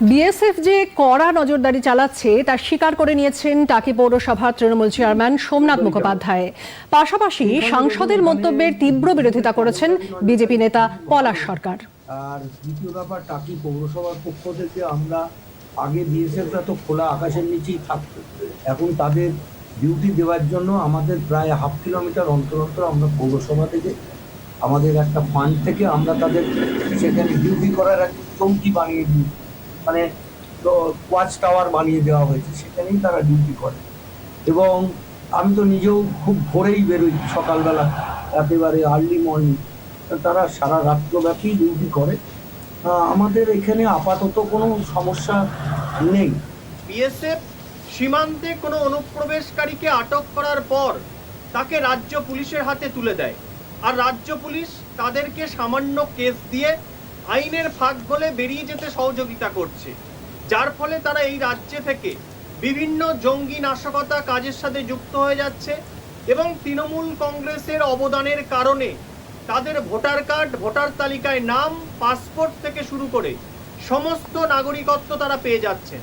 BSF যে কড়া নজরদারি চালাচ্ছে, তা স্বীকার করে নিয়েছেন টাকি পৌরসভার তৃণমূল চেয়ারম্যান সোমনাথ মুখোপাধ্যায়। পাশাপাশি সাংসদের মন্তব্যের তীব্র বিরোধিতা করেছেন বিজেপি নেতা পলাশ সরকার। আর দ্বিতীয় ব্যাপার, টাকি পৌরসভার পক্ষ থেকে আমরা আগে বিএসএফরা তো খোলা আকাশের নিচেই থাকতো। এখন তাদের ডিউটি দেওয়ার জন্য আমাদের প্রায় হাফ কিলোমিটার অন্তর অন্তর আমরা পৌরসভা থেকে, আমাদের একটা ফান্ড থেকে আমরা তাদের সেখানে ডিউটি করার একটা চৌকি বানিয়ে দিই মানে ওয়াচ টাওয়ার বানিয়ে দেওয়া হয়েছে, সেখানেই তারা ডিউটি করে। এবং আমি তো নিজেও খুব ভোরেই বেরোই সকালবেলা, একেবারে আর্লি মর্নিং তারা সারা রাত্রব্যাপী ডিউটি করে। আমাদের এখানে আপাতত কোনো সমস্যা নেই। বিএসএফ সীমান্তে কোনো অনুপ্রবেশকারীকে আটক করার পর তাকে রাজ্য পুলিশের হাতে তুলে দেয়। আর রাজ্য পুলিশ তাদেরকে সামান্য কেস দিয়ে আইনের ফাঁক গলে বেরিয়ে যেতে সহযোগিতা করছে। যার ফলে তারা এই রাজ্যে থেকে বিভিন্ন জঙ্গি নাশকতা কাজের সাথে যুক্ত হয়ে যাচ্ছে এবং তৃণমূল কংগ্রেসের অবদানের কারণে তাদের ভোটার কার্ড, ভোটার তালিকায় নাম, পাসপোর্ট থেকে শুরু করে সমস্ত নাগরিকত্ব তারা পেয়ে যাচ্ছেন।